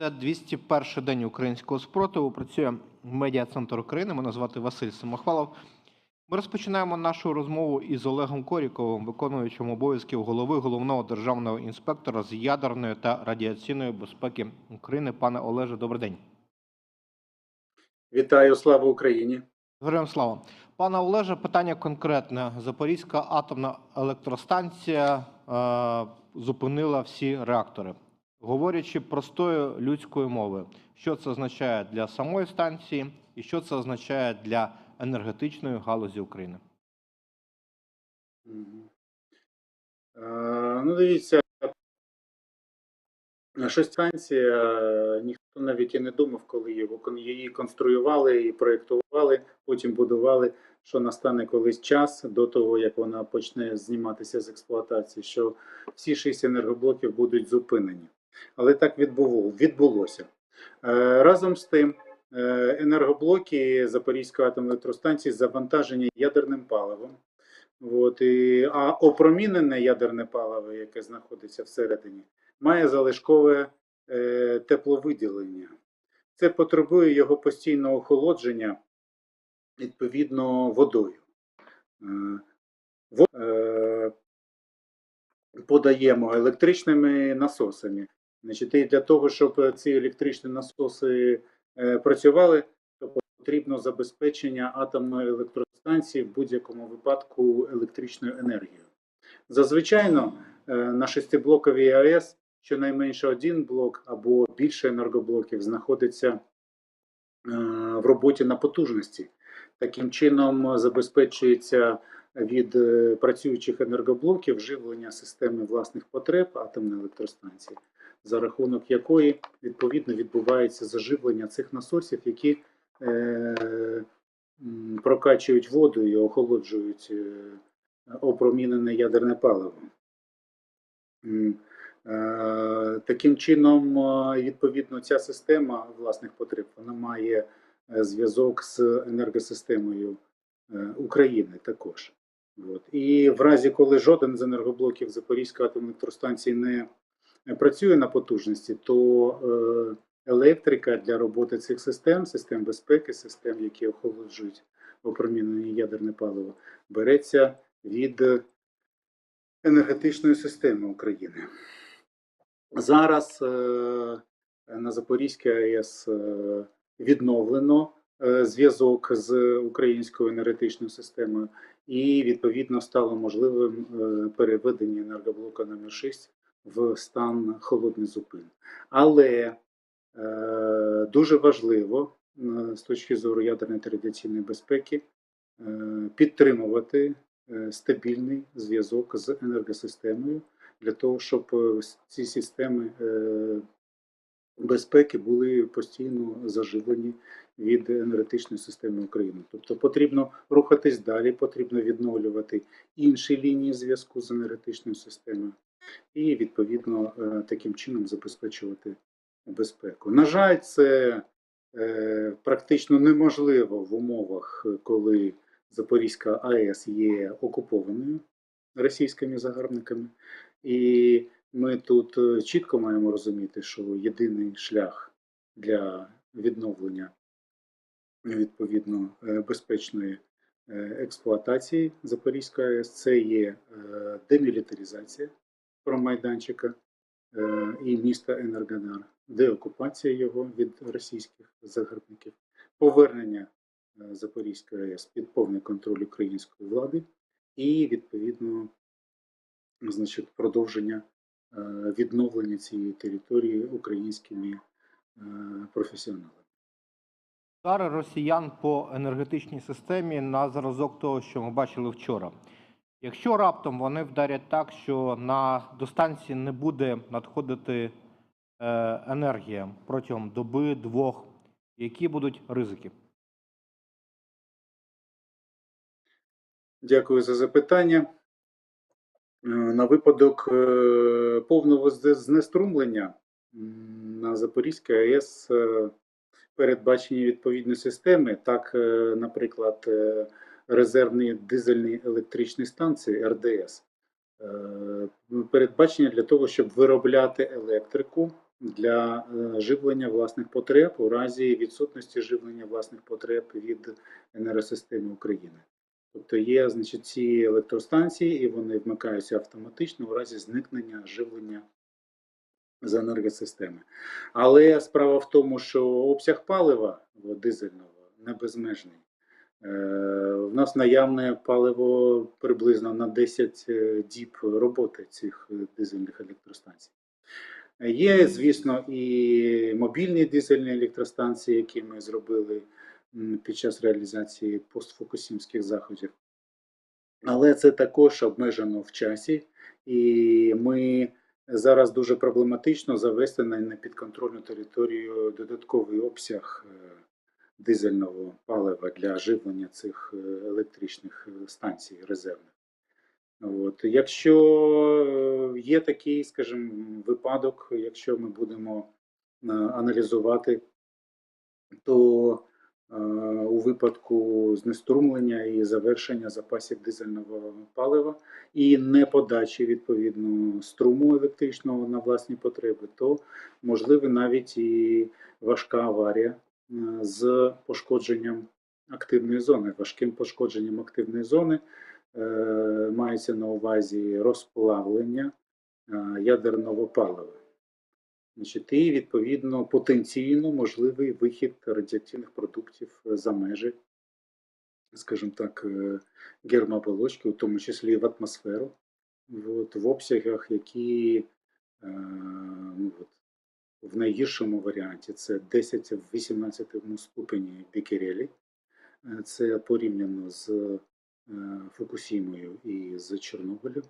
Це 201 день українського спротиву. Працює медіа-центр України. Мене звати Василь Самохвалов. Ми розпочинаємо нашу розмову із Олегом Коріковим, виконуючим обов'язків голови головного державного інспектора з ядерної та радіаційної безпеки України. Пане Олеже, добрий день. Вітаю, слава Україні! Героям слава. Пане Олеже, питання конкретне. Запорізька атомна електростанція е, зупинила всі реактори. Говорячи простою людською мовою, що це означає для самої станції і що це означає для енергетичної галузі України? Е, Ну, дивіться, що станція, е, ніхто навіть і не думав, коли її конструювали і проєктували, потім будували, що настане колись час до того, як вона почне зніматися з експлуатації, що всі шість енергоблоків будуть зупинені. Але так відбуло, відбулося. Е, Разом з тим, е, енергоблоки Запорізької атомної електростанції завантажені ядерним паливом. От, і, а опромінене ядерне паливо, яке знаходиться всередині, має залишкове е, тепловиділення. Це потребує його постійного охолодження відповідно водою. Е, е, подаємо електричними насосами. Значить, і для того, щоб ці електричні насоси е, працювали, то потрібно забезпечення атомної електростанції в будь-якому випадку електричною енергією. Зазвичай е, на шестиблоковій АЕС щонайменше один блок або більше енергоблоків знаходиться е, в роботі на потужності. Таким чином забезпечується від е, працюючих енергоблоків живлення системи власних потреб атомної електростанції, за рахунок якої відповідно відбувається заживлення цих насосів, які е, прокачують воду і охолоджують е, опромінене ядерне паливо. Е, Таким чином, е, відповідно, ця система власних потреб вона має зв'язок з енергосистемою України також. От. І в разі, коли жоден з енергоблоків Запорізької атомної електростанції не працює на потужності, то е, електрика для роботи цих систем, систем безпеки, систем, які охолоджують опромінені ядерне паливо, береться від енергетичної системи України. Зараз е, на Запорізькій АЕС е, відновлено е, зв'язок з українською енергетичною системою, і відповідно стало можливим е, переведення енергоблока номер 6 в стан холодний зупин. Але е, дуже важливо з точки зору ядерної та радіаційної безпеки е, підтримувати е, стабільний зв'язок з енергосистемою для того, щоб ці системи безпеки були постійно заживлені від енергетичної системи України. Тобто потрібно рухатись далі, потрібно відновлювати інші лінії зв'язку з енергетичною системою і відповідно е, таким чином забезпечувати безпеку. На жаль, це е, практично неможливо в умовах, коли Запорізька АЕС є окупованою російськими загарбниками. І ми тут е, чітко маємо розуміти, що єдиний шлях для відновлення відповідно безпечної експлуатації Запорізької АЕС це є демілітаризація промайданчика е, і міста Енергодар, деокупація його від російських загарбників, повернення е, Запорізької АЕС під повний контроль української влади і відповідно значить, продовження е, відновлення цієї території українськими професіоналами. Удари росіян по енергетичній системі на зразок того, що ми бачили вчора. Якщо раптом вони вдарять так, що на до станції не буде надходити е, енергія протягом доби двох, які будуть ризики? Дякую за запитання. Е, На випадок е, повного знеструмлення на Запорізькій АЕС передбачені відповідні системи. Так, наприклад, резервні дизельні електричні станції РДС е, передбачені для того, щоб виробляти електрику для е, живлення власних потреб у разі відсутності живлення власних потреб від енергосистеми України. Тобто є значить, ці електростанції, і вони вмикаються автоматично у разі зникнення живлення з енергосистеми. Але справа в тому, що обсяг палива дизельного не безмежний. Е, В нас наявне паливо приблизно на 10 е, діб роботи цих е, дизельних електростанцій. Є, звісно, і мобільні дизельні електростанції, які ми зробили під час реалізації постфокусімських заходів. Але це також обмежено в часі, і ми зараз дуже проблематично завести на непідконтрольну територію додатковий обсяг дизельного палива для живлення цих е, електричних е, станцій резервних. От. Якщо е, є такий, скажімо, випадок, якщо ми будемо аналізувати, то у випадку знеструмлення і завершення запасів дизельного палива і неподачі відповідно струму електричного на власні потреби, то можливо навіть і важка аварія з пошкодженням активної зони. Важким пошкодженням активної зони е, мається на увазі розплавлення е, ядерного палива. Значить, і відповідно потенційно можливий вихід радіоактивних продуктів е, за межі, скажімо так, гермооболочки, у тому числі в атмосферу, от, в обсягах, які ну, от, в найгіршому варіанті це 10 в 18 ступені бікерелі. Е, Це порівняно з е, Фукусімою і з Чорнобилем.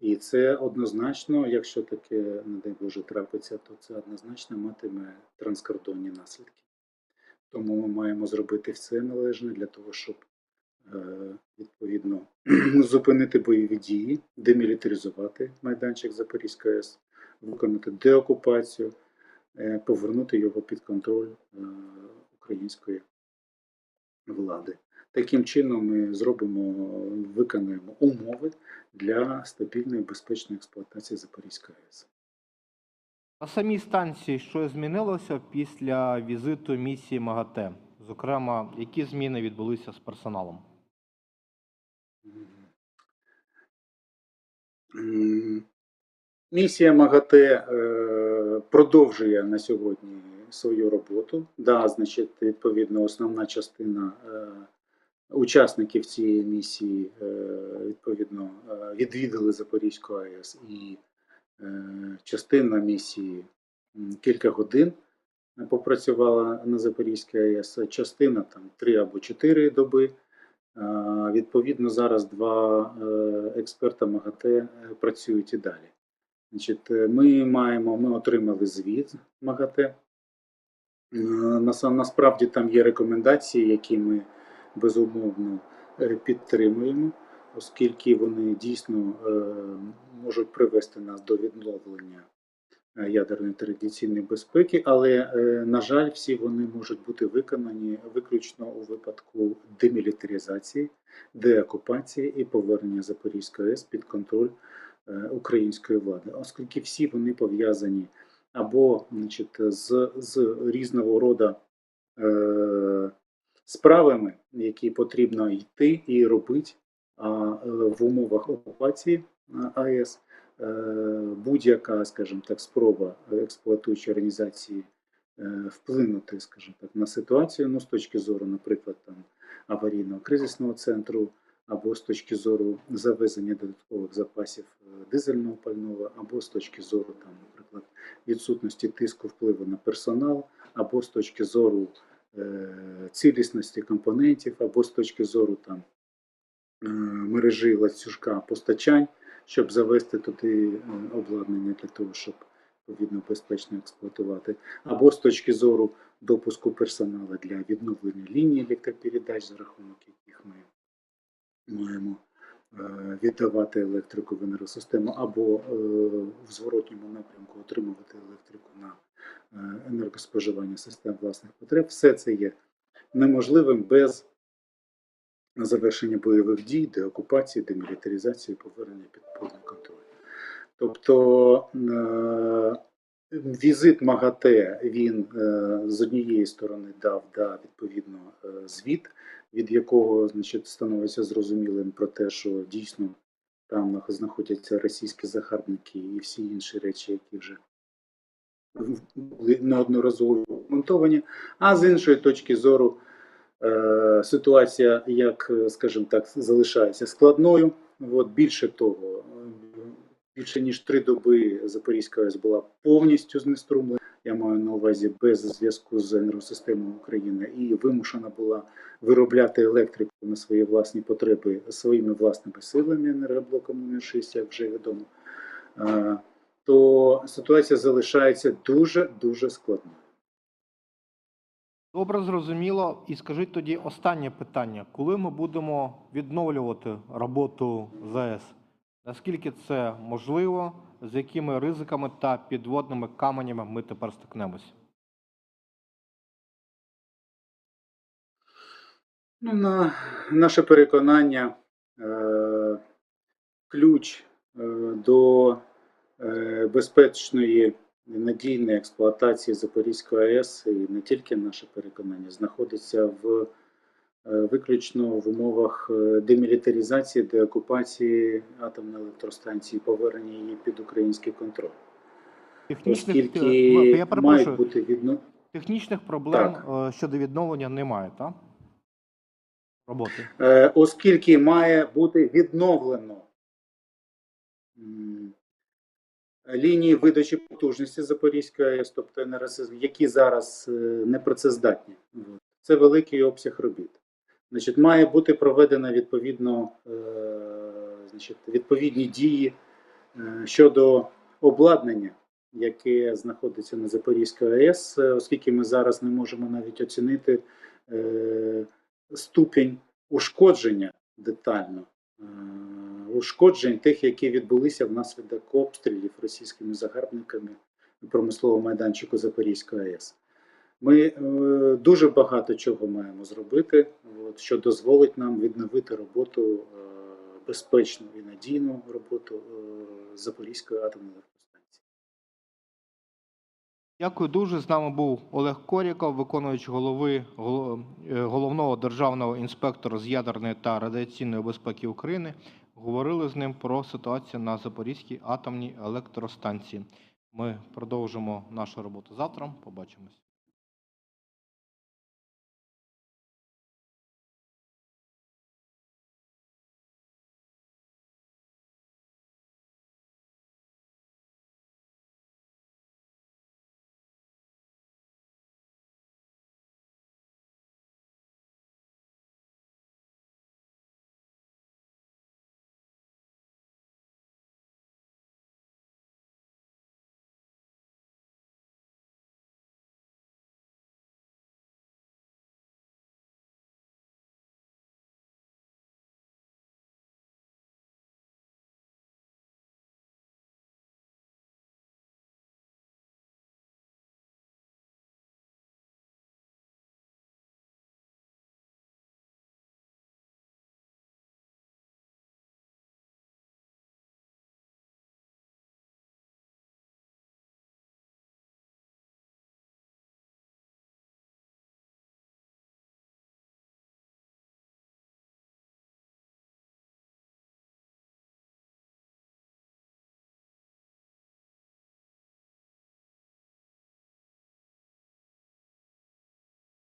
І це однозначно, якщо таке, не дай Боже, трапиться, то це однозначно матиме транскордонні наслідки. Тому ми маємо зробити все належне для того, щоб е, відповідно зупинити бойові дії, демілітаризувати майданчик Запорізької АЕС, виконати деокупацію, повернути його під контроль е, української влади. Таким чином ми зробимо, виконаємо умови для стабільної безпечної експлуатації Запорізької АЕС. На самій станції що змінилося після візиту місії МАГАТЕ? Зокрема, які зміни відбулися з персоналом? Місія МАГАТЕ е, продовжує на сьогодні свою роботу. Да, значить, відповідно, основна частина е, учасників цієї місії е, відповідно е, відвідали Запорізьку АЕС і частина місії кілька годин попрацювала на Запорізькій АЕС, частина там три або чотири доби. Відповідно, зараз два експерта МАГАТЕ працюють і далі. Значить, е, ми маємо, ми отримали звіт МАГАТЕ. Е, Насправді там є рекомендації, які ми безумовно е, підтримуємо, оскільки вони дійсно можуть привести нас до відновлення ядерної традиційної безпеки, але, на жаль, всі вони можуть бути виконані виключно у випадку демілітаризації, деокупації і повернення Запорізької АЕС під контроль української влади, оскільки всі вони пов'язані або значить, з, з різного роду е, справами, які потрібно йти і робити а, е, в умовах окупації е, АЕС. Е, будь-яка, скажімо так, спроба експлуатуючої організації е, вплинути, скажімо так, на ситуацію, ну, з точки зору, наприклад, там аварійного кризисного центру, або з точки зору завезення додаткових запасів е, дизельного пального, або з точки зору, там, наприклад, відсутності тиску впливу на персонал, або з точки зору е, цілісності компонентів, або з точки зору там, е, мережі ланцюжка постачань, щоб завести туди е, обладнання для того, щоб відповідно безпечно експлуатувати, або з точки зору допуску персоналу для відновлення лінії електропередач, за рахунок яких ми маємо е, віддавати електрику в енергосистему, або е, в зворотньому напрямку отримувати електрику на е, енергоспоживання систем власних потреб. Все це є неможливим без завершення бойових дій, деокупації, демілітаризації, повернення під повний контроль. Тобто Візит МАГАТЕ він з однієї сторони дав да, відповідно звіт, від якого значить, становиться зрозумілим про те, що дійсно там знаходяться російські загарбники і всі інші речі, які вже були неодноразово коментовані. А з іншої точки зору, е, ситуація, як е, скажімо так, залишається складною. От, більше того, більше ніж три доби Запорізька АЕС була повністю знеструмлена. Я маю на увазі без зв'язку з енергосистемою України і вимушена була виробляти електрику на свої власні потреби своїми власними силами енергоблоком номер 6, як вже відомо. То ситуація залишається дуже дуже складною. Добре, зрозуміло. І скажіть тоді останнє питання: коли ми будемо відновлювати роботу ЗАЕС? Наскільки це можливо? З якими ризиками та підводними каменями ми тепер стикнемось? Ну, на наше переконання, е, ключ е, до е, безпечної надійної експлуатації Запорізької АЕС, і не тільки наше переконання, знаходиться в виключно в умовах е, демілітаризації, деокупації атомної електростанції, повернення її під український контроль. Технічних, Оскільки е, я мають бути відно... технічних проблем Так. е, щодо відновлення немає, так? Роботи. Е, оскільки має бути відновлено лінії видачі потужності Запорізької АЕС, тобто НРС, які зараз е, непрацездатні. Це великий обсяг робіт. Значить, має бути проведено відповідно, е, значить, відповідні дії е, щодо обладнання, яке знаходиться на Запорізькій АЕС, е, оскільки ми зараз не можемо навіть оцінити ступінь ушкодження детально. Ушкоджень тих, які відбулися внаслідок обстрілів російськими загарбниками промислового майданчику Запорізької АЕС. Ми е, дуже багато чого маємо зробити, от, що дозволить нам відновити роботу, е, безпечну і надійну роботу е, Запорізької атомної електростанції. Дякую дуже. З нами був Олег Коріков, виконувач голови головного державного інспектора з ядерної та радіаційної безпеки України. Говорили з ним про ситуацію на Запорізькій атомній електростанції. Ми продовжимо нашу роботу завтра. Побачимось.